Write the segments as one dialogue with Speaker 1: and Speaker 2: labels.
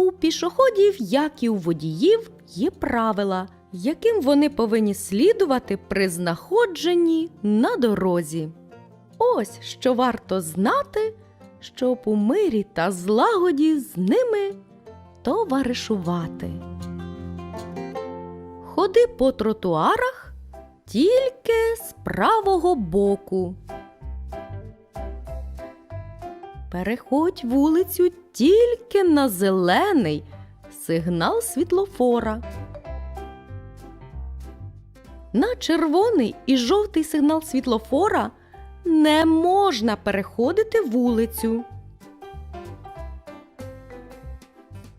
Speaker 1: У пішоходів, як і у водіїв, є правила, яким вони повинні слідувати при знаходженні на дорозі. Ось що варто знати, щоб у мирі та злагоді з ними товаришувати. Ходи по тротуарах тільки з правого боку. Переходь вулицю тільки на зелений сигнал світлофора. На червоний і жовтий сигнал світлофора не можна переходити вулицю.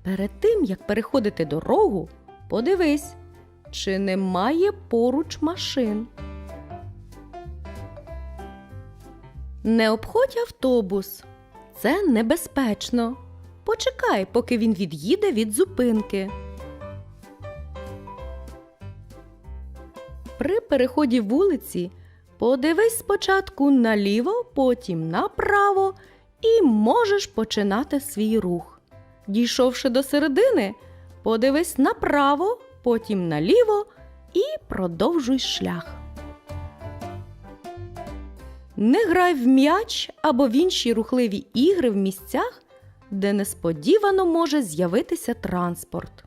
Speaker 1: Перед тим, як переходити дорогу, подивись, чи немає поруч машин. Не обходь автобус. Це небезпечно. Почекай, поки він від'їде від зупинки. При переході вулиці подивись спочатку наліво, потім направо і можеш починати свій рух. Дійшовши до середини, подивись направо, потім наліво і продовжуй шлях. Не грай в м'яч або в інші рухливі ігри в місцях, де несподівано може з'явитися транспорт.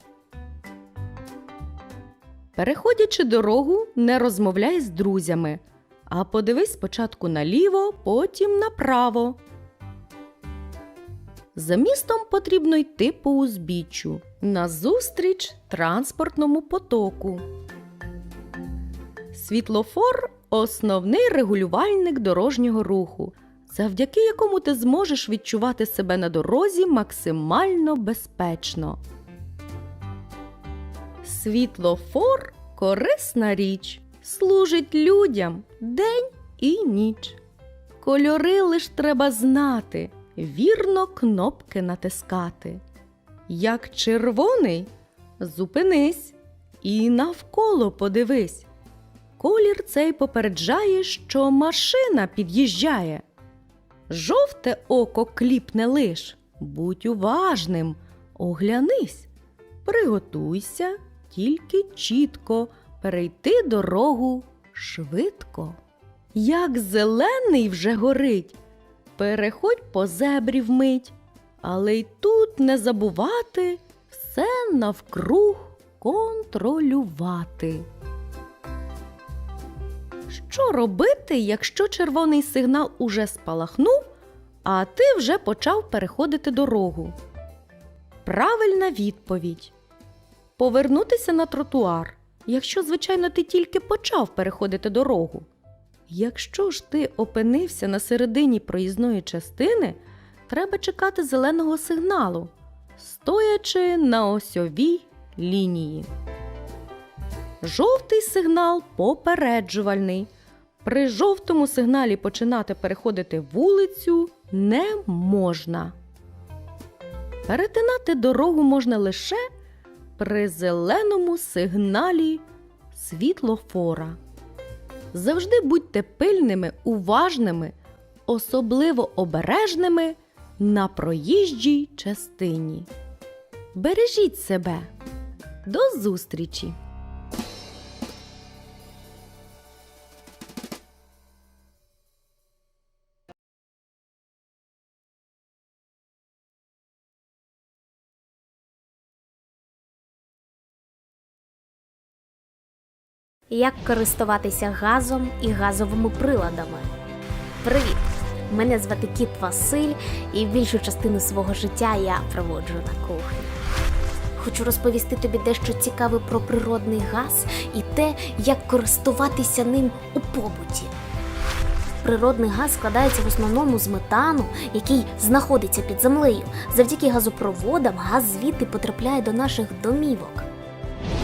Speaker 1: Переходячи дорогу, не розмовляй з друзями, а подивись спочатку наліво, потім направо. За містом потрібно йти по узбіччю назустріч транспортному потоку. Світлофор основний регулювальник дорожнього руху, завдяки якому ти зможеш відчувати себе на дорозі максимально безпечно. Світлофор корисна річ, служить людям день і ніч. Кольори лиш треба знати, вірно кнопки натискати. Як червоний, зупинись і навколо подивись. Колір цей попереджає, що машина під'їжджає. Жовте око кліпне лиш, будь уважним, оглянись, приготуйся тільки чітко. Перейти дорогу швидко. Як зелений вже горить, переходь по зебрі вмить, але й тут не забувати все навкруг контролювати. Що робити, якщо червоний сигнал уже спалахнув, а ти вже почав переходити дорогу? Правильна відповідь. Повернутися на тротуар, якщо, звичайно, ти тільки почав переходити дорогу. Якщо ж ти опинився на середині проїзної частини, треба чекати зеленого сигналу, стоячи на осьовій лінії. Жовтий сигнал попереджувальний. При жовтому сигналі починати переходити вулицю не можна. Перетинати дорогу можна лише при зеленому сигналі світлофора. Завжди будьте пильними, уважними, особливо обережними на проїжджій частині. Бережіть себе. До зустрічі!
Speaker 2: Як користуватися газом і газовими приладами? Привіт! Мене звати Кіт Василь, і більшу частину свого життя я проводжу на кухні. Хочу розповісти тобі дещо цікаве про природний газ і те, як користуватися ним у побуті. Природний газ складається в основному з метану, який знаходиться під землею. Завдяки газопроводам газ звідти потрапляє до наших домівок.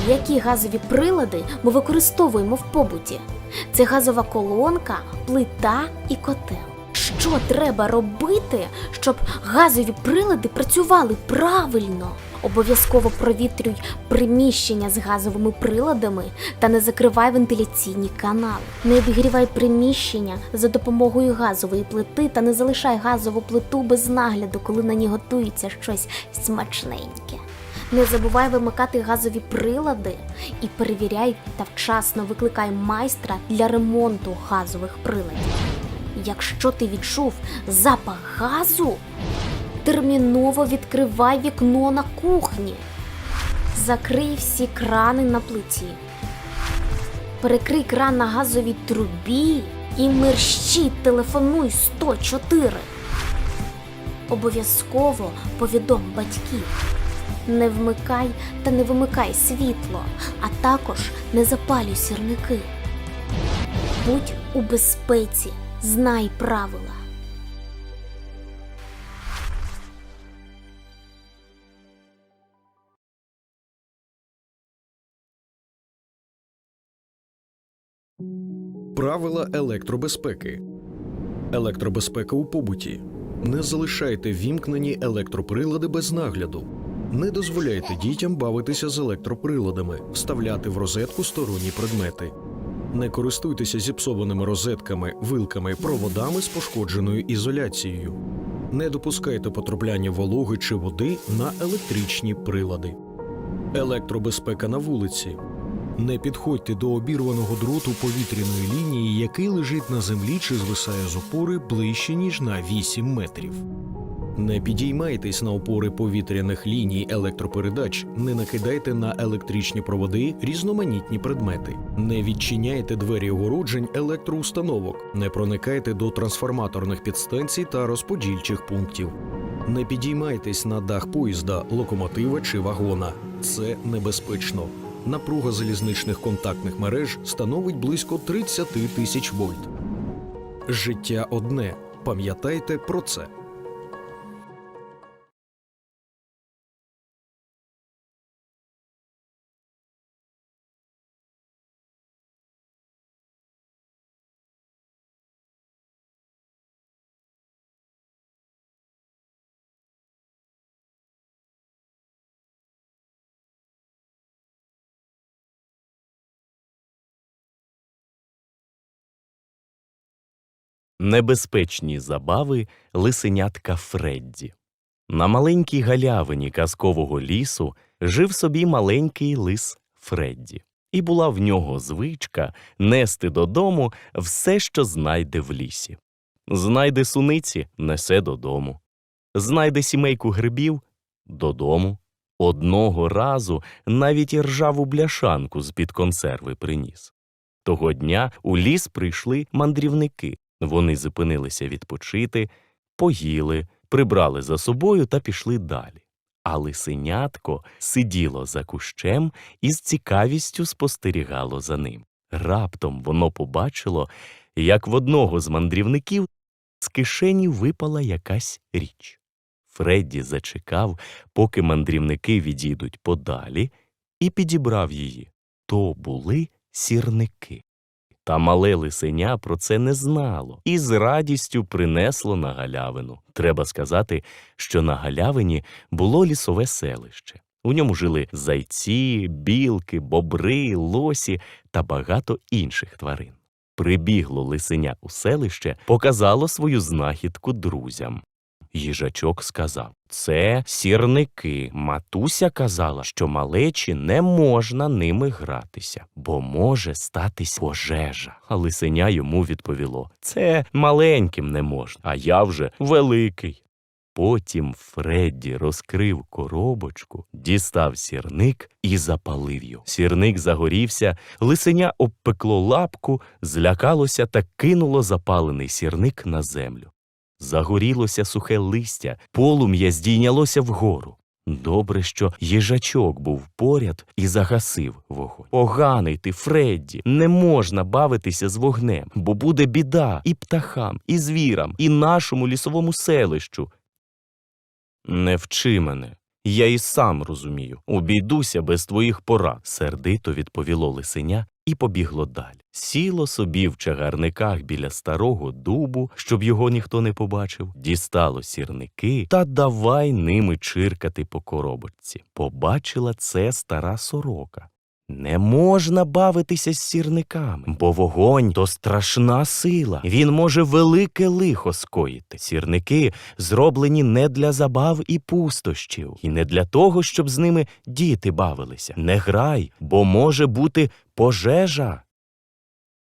Speaker 2: Які газові прилади ми використовуємо в побуті? Це газова колонка, плита і котел. Що треба робити, щоб газові прилади працювали правильно? Обов'язково провітрюй приміщення з газовими приладами та не закривай вентиляційні канали. Не обігрівай приміщення за допомогою газової плити та не залишай газову плиту без нагляду, коли на ній готується щось смачненьке. Не забувай вимикати газові прилади і перевіряй та вчасно викликай майстра для ремонту газових приладів. Якщо ти відчув запах газу, терміново відкривай вікно на кухні. Закрий всі крани на плиті. Перекрий кран на газовій трубі і мерщій телефонуй 104. Обов'язково повідом батьків. Не вмикай та не вимикай світло, а також не запалюй сірники. Будь у безпеці, знай правила.
Speaker 3: Правила електробезпеки. Електробезпека у побуті. Не залишайте вімкнені електроприлади без нагляду. Не дозволяйте дітям бавитися з електроприладами, вставляти в розетку сторонні предмети. Не користуйтеся зіпсованими розетками, вилками, проводами з пошкодженою ізоляцією. Не допускайте потрапляння вологи чи води на електричні прилади. Електробезпека на вулиці. Не підходьте до обірваного дроту повітряної лінії, який лежить на землі чи звисає з опори ближче, ніж на 8 метрів. Не підіймайтесь на опори повітряних ліній електропередач, не накидайте на електричні проводи різноманітні предмети, не відчиняйте двері огороджень електроустановок, не проникайте до трансформаторних підстанцій та розподільчих пунктів. Не підіймайтесь на дах поїзда, локомотива чи вагона. Це небезпечно. Напруга залізничних контактних мереж становить близько 30 тисяч вольт. Життя одне. Пам'ятайте про це.
Speaker 4: Небезпечні забави лисенятка Фредді. На маленькій галявині казкового лісу жив собі маленький лис Фредді, і була в нього звичка нести додому все, що знайде в лісі. Знайде суниці несе додому. Знайде сімейку грибів додому. Одного разу навіть і ржаву бляшанку з-під консерви приніс. Того дня у ліс прийшли мандрівники. Вони зупинилися відпочити, поїли, прибрали за собою та пішли далі. А лисенятко сиділо за кущем і з цікавістю спостерігало за ним. Раптом воно побачило, як в одного з мандрівників з кишені випала якась річ. Фредді зачекав, поки мандрівники відійдуть подалі, і підібрав її. То були сірники. Та мале лисеня про це не знало і з радістю принесло на галявину. Треба сказати, що на галявині було лісове селище. У ньому жили зайці, білки, бобри, лосі та багато інших тварин. Прибігло лисеня у селище, показало свою знахідку друзям. Їжачок сказав це сірники. Матуся казала, що малечі не можна ними гратися, бо може статись пожежа. А лисеня йому відповіло це маленьким не можна, а я вже великий. Потім Фредді розкрив коробочку, дістав сірник і запалив його. Сірник загорівся, лисеня обпекло лапку, злякалося та кинуло запалений сірник на землю. Загорілося сухе листя, полум'я здійнялося вгору. Добре, що їжачок був поряд і загасив вогонь. Поганий ти, Фредді, не можна бавитися з вогнем, бо буде біда і птахам, і звірам, і нашому лісовому селищу. Не вчи мене. Я і сам розумію. Обійдуся без твоїх порад, сердито відповіло лисеня і побігло далі. Сіло собі в чагарниках біля старого дубу, щоб його ніхто не побачив, дістало сірники та давай ними чиркати по коробочці. Побачила це стара сорока. Не можна бавитися з сірниками, бо вогонь то страшна сила. Він може велике лихо скоїти. Сірники зроблені не для забав і пустощів, і не для того, щоб з ними діти бавилися. Не грай, бо може бути пожежа.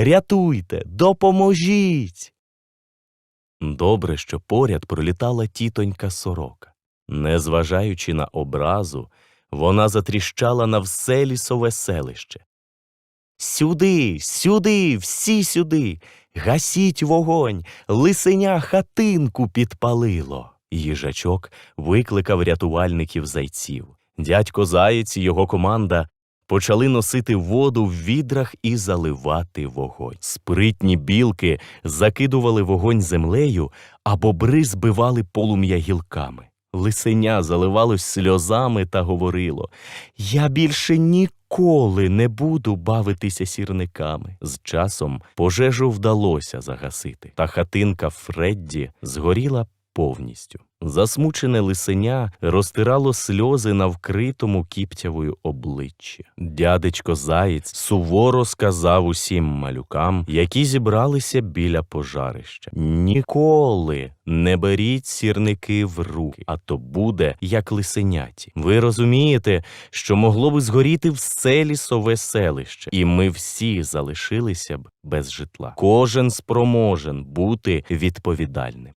Speaker 4: Рятуйте, допоможіть. Добре, що поряд пролітала тітонька сорока. Незважаючи на образу, вона затріщала на все лісове селище. Сюди, сюди, всі сюди. Гасіть вогонь, лисеня хатинку підпалило. Їжачок викликав рятувальників зайців. Дядько Заєць і його команда почали носити воду в відрах і заливати вогонь. Спритні білки закидували вогонь землею, а бобри збивали полум'я гілками. Лисеня заливалось сльозами та говорило Я більше ніколи не буду бавитися сірниками. З часом пожежу вдалося загасити, та хатинка Фредді згоріла повністю. Засмучене лисеня розтирало сльози на вкритому кіптявою обличчі. Дядечко Заєць суворо сказав усім малюкам, які зібралися біля пожарища. Ніколи не беріть сірники в руки, а то буде як лисеняті. Ви розумієте, що могло би згоріти все лісове селище, і ми всі залишилися б без житла. Кожен спроможен бути відповідальним.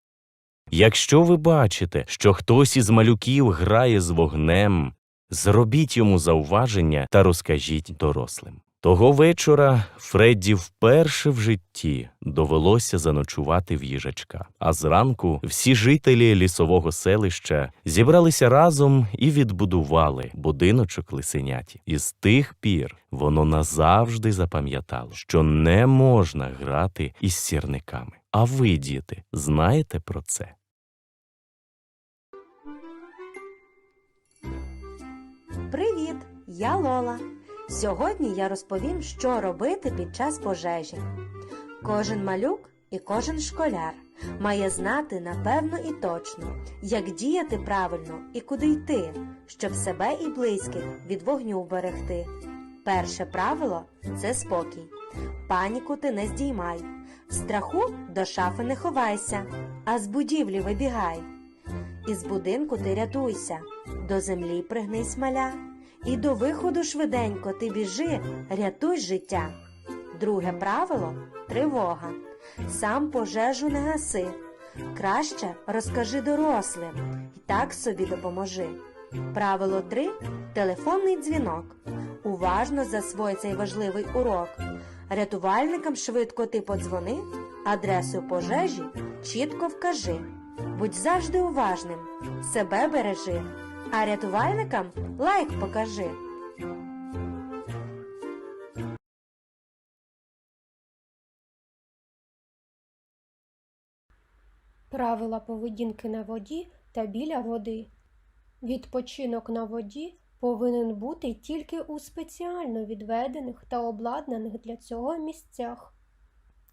Speaker 4: Якщо ви бачите, що хтось із малюків грає з вогнем, зробіть йому зауваження та розкажіть дорослим. Того вечора Фредді вперше в житті довелося заночувати в їжачка. А зранку всі жителі лісового селища зібралися разом і відбудували будиночок лисеняті. І з тих пір воно назавжди запам'ятало, що не можна грати із сірниками. А ви, діти, знаєте про це?
Speaker 5: Привіт! Я Лола. Сьогодні я розповім, що робити під час пожежі. Кожен малюк і кожен школяр має знати напевно і точно, як діяти правильно і куди йти, щоб себе і близьких від вогню вберегти. Перше правило це спокій. Паніку ти не здіймай. Страху до шафи не ховайся, а з будівлі вибігай. Із будинку ти рятуйся, до землі пригнись маля, і до виходу швиденько ти біжи, рятуй життя. Друге правило тривога. Сам пожежу не гаси. Краще розкажи дорослим і так собі допоможи. Правило 3 телефонний дзвінок. Уважно засвой цей важливий урок. Рятувальникам швидко ти подзвони, адресу пожежі чітко вкажи. Будь завжди уважним, себе бережи, а рятувальникам лайк покажи.
Speaker 6: Правила поведінки на воді та біля води. Відпочинок на воді повинен бути тільки у спеціально відведених та обладнаних для цього місцях.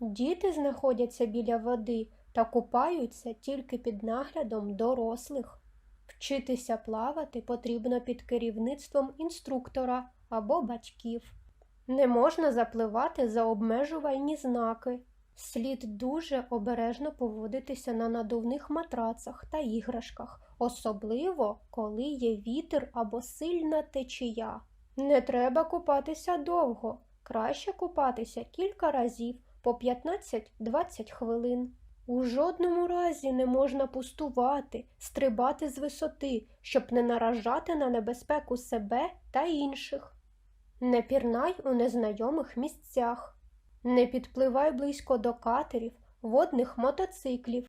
Speaker 6: Діти знаходяться біля води та купаються тільки під наглядом дорослих. Вчитися плавати потрібно під керівництвом інструктора або батьків. Не можна запливати за обмежувальні знаки. Слід дуже обережно поводитися на надувних матрацах та іграшках, особливо коли є вітер або сильна течія. Не треба купатися довго, краще купатися кілька разів по 15-20 хвилин. У жодному разі не можна пустувати, стрибати з висоти, щоб не наражати на небезпеку себе та інших. Не пірнай у незнайомих місцях. Не підпливай близько до катерів, водних мотоциклів.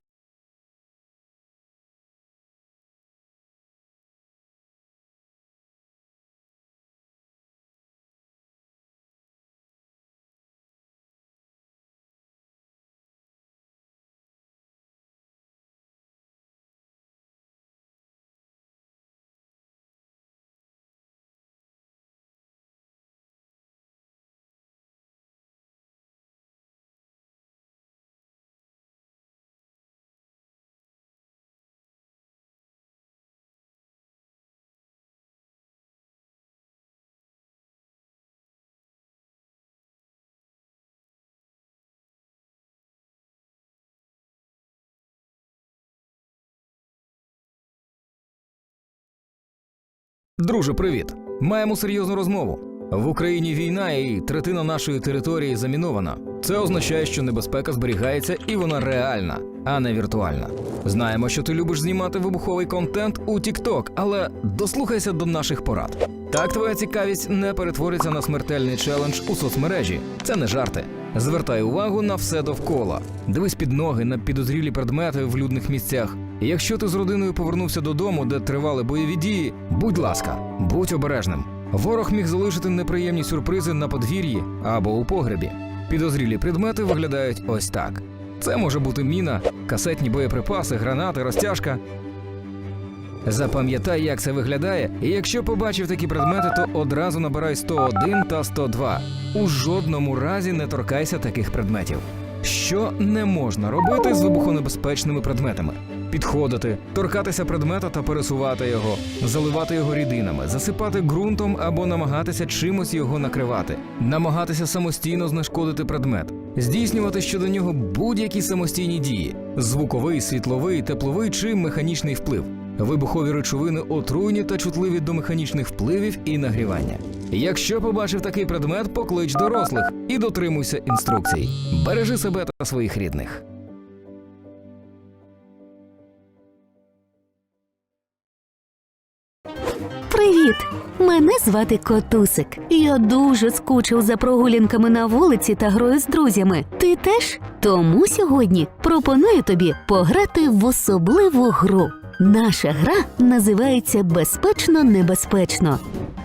Speaker 7: Друже, привіт! Маємо серйозну розмову. В Україні війна і третина нашої території замінована. Це означає, що небезпека зберігається і вона реальна, а не віртуальна. Знаємо, що ти любиш знімати вибуховий контент у TikTok, але дослухайся до наших порад. Так твоя цікавість не перетвориться на смертельний челендж у соцмережі. Це не жарти. Звертай увагу на все довкола. Дивись під ноги на підозрілі предмети в людних місцях. Якщо ти з родиною повернувся додому, де тривали бойові дії, будь ласка, будь обережним. Ворог міг залишити неприємні сюрпризи на подвір'ї або у погребі. Підозрілі предмети виглядають ось так: це може бути міна, касетні боєприпаси, гранати, розтяжка. Запам'ятай, як це виглядає, і якщо побачив такі предмети, то одразу набирай 101 та 102. У жодному разі не торкайся таких предметів. Що не можна робити з вибухонебезпечними предметами? Підходити, торкатися предмета та пересувати його, заливати його рідинами, засипати ґрунтом або намагатися чимось його накривати, намагатися самостійно знешкодити предмет, здійснювати щодо нього будь-які самостійні дії: звуковий, світловий, тепловий чи механічний вплив. Вибухові речовини отруйні та чутливі до механічних впливів і нагрівання. Якщо побачив такий предмет, поклич дорослих і дотримуйся інструкцій. Бережи себе та своїх рідних.
Speaker 8: Мене звати Котусик. Я дуже скучив за прогулянками на вулиці та грою з друзями. Ти теж? Тому сьогодні пропоную тобі пограти в особливу гру. Наша гра називається Безпечно небезпечно.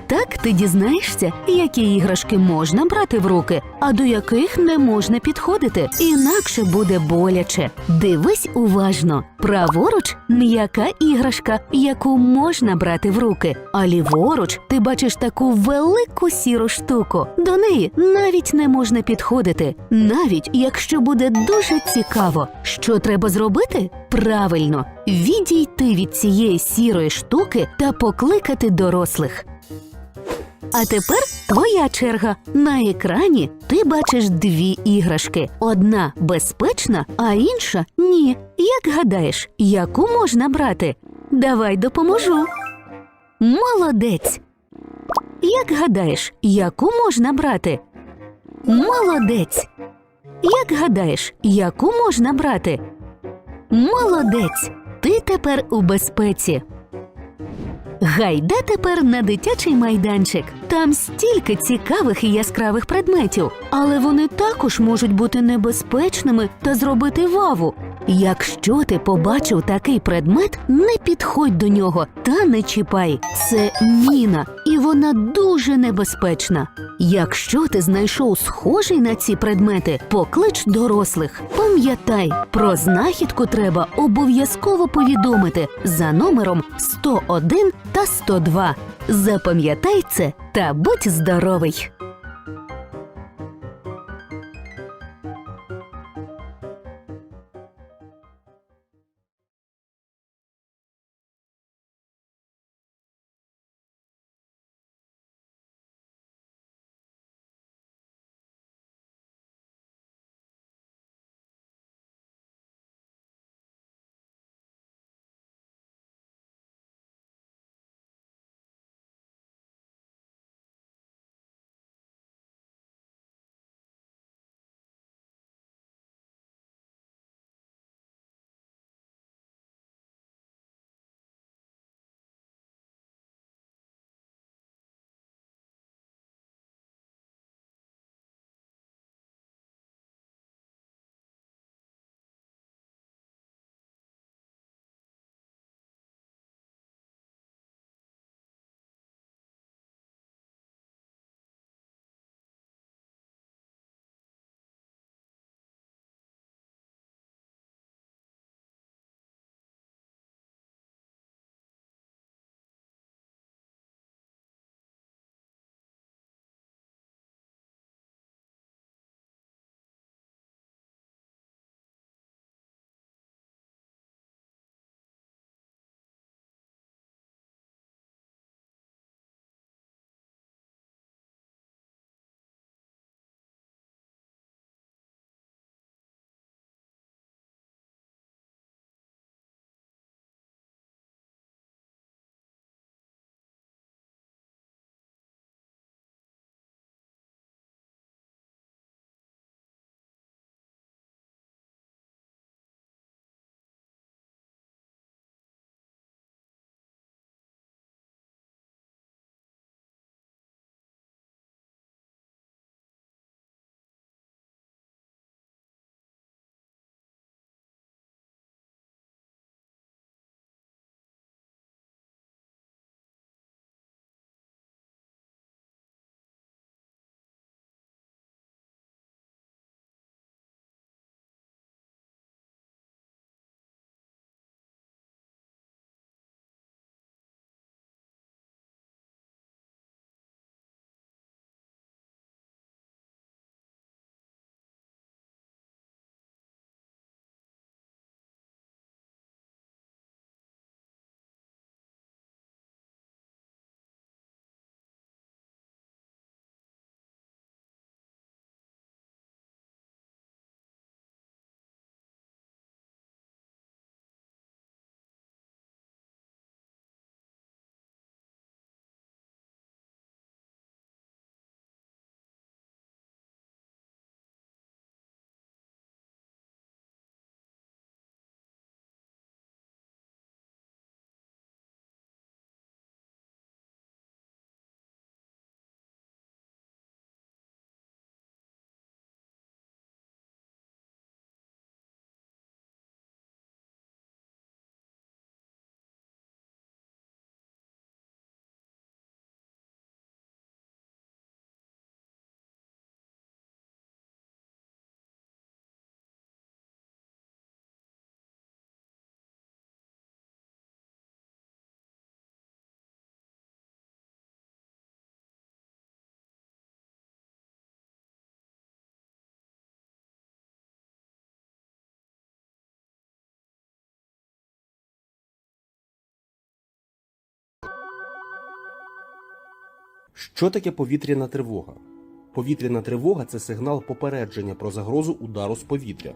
Speaker 8: Так ти дізнаєшся, які іграшки можна брати в руки, а до яких не можна підходити, інакше буде боляче. Дивись уважно. Праворуч м'яка іграшка, яку можна брати в руки, а ліворуч ти бачиш таку велику сіру штуку. До неї навіть не можна підходити, навіть якщо буде дуже цікаво. Що треба зробити? Правильно, відійти від цієї сірої штуки та покликати дорослих. А тепер твоя черга. На екрані ти бачиш дві іграшки: одна безпечна, а інша ні. Як гадаєш, яку можна брати? Давай допоможу. Молодець. Як гадаєш, яку можна брати? Молодець. Як гадаєш, яку можна брати? Молодець. Ти тепер у безпеці. Гайда тепер на дитячий майданчик. Там стільки цікавих і яскравих предметів, але вони також можуть бути небезпечними та зробити ваву. Якщо ти побачив такий предмет, не підходь до нього та не чіпай. Це міна, і вона дуже небезпечна. Якщо ти знайшов схожий на ці предмети, поклич дорослих. Пам'ятай, про знахідку треба обов'язково повідомити за номером 101 та 102. Запам'ятай це та будь здоровий!
Speaker 9: Що таке повітряна тривога? Повітряна тривога це сигнал попередження про загрозу удару з повітря.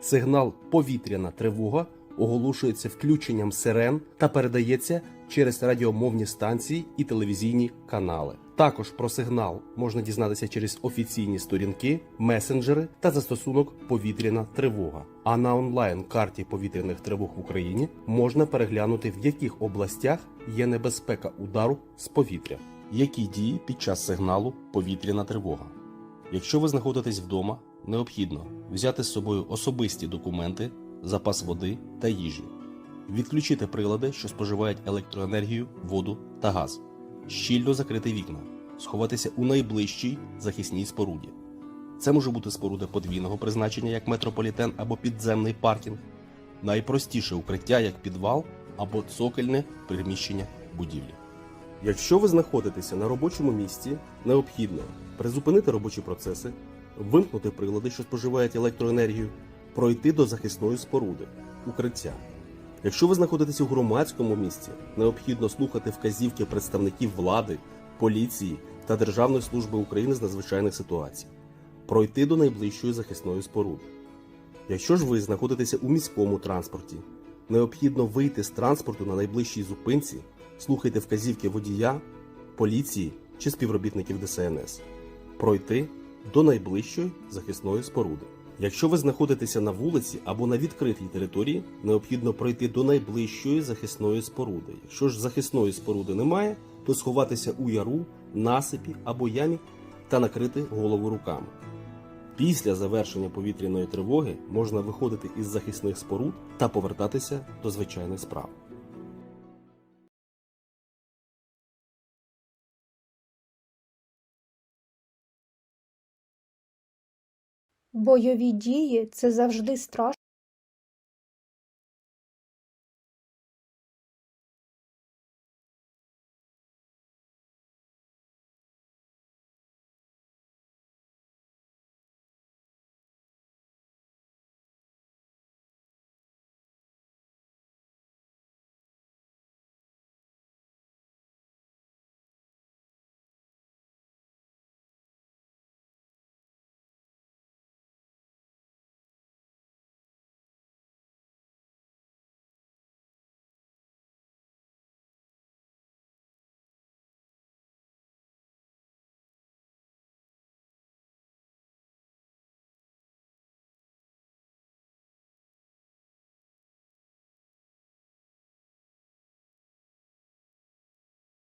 Speaker 9: Сигнал повітряна тривога оголошується включенням сирен та передається через радіомовні станції і телевізійні канали. Також про сигнал можна дізнатися через офіційні сторінки, месенджери та застосунок повітряна тривога. А на онлайн карті повітряних тривог в Україні можна переглянути, в яких областях є небезпека удару з повітря. Які дії під час сигналу повітряна тривога? Якщо ви знаходитесь вдома, необхідно взяти з собою особисті документи, запас води та їжі, відключити прилади, що споживають електроенергію, воду та газ, щільно закрити вікна, сховатися у найближчій захисній споруді. Це може бути споруда подвійного призначення, як метрополітен або підземний паркінг, найпростіше укриття, як підвал або цокольне приміщення будівлі. Якщо ви знаходитеся на робочому місці, необхідно призупинити робочі процеси, вимкнути прилади, що споживають електроенергію, пройти до захисної споруди, укриття. Якщо ви знаходитесь у громадському місці, необхідно слухати вказівки представників влади, поліції та Державної служби України з надзвичайних ситуацій, пройти до найближчої захисної споруди. Якщо ж ви знаходитеся у міському транспорті, необхідно вийти з транспорту на найближчій зупинці, слухайте вказівки водія, поліції чи співробітників ДСНС, пройти до найближчої захисної споруди. Якщо ви знаходитеся на вулиці або на відкритій території, необхідно пройти до найближчої захисної споруди. Якщо ж захисної споруди немає, то сховатися у яру, насипі або ямі та накрити голову руками. Після завершення повітряної тривоги можна виходити із захисних споруд та повертатися до звичайних справ.
Speaker 6: Бойові дії це завжди страшно.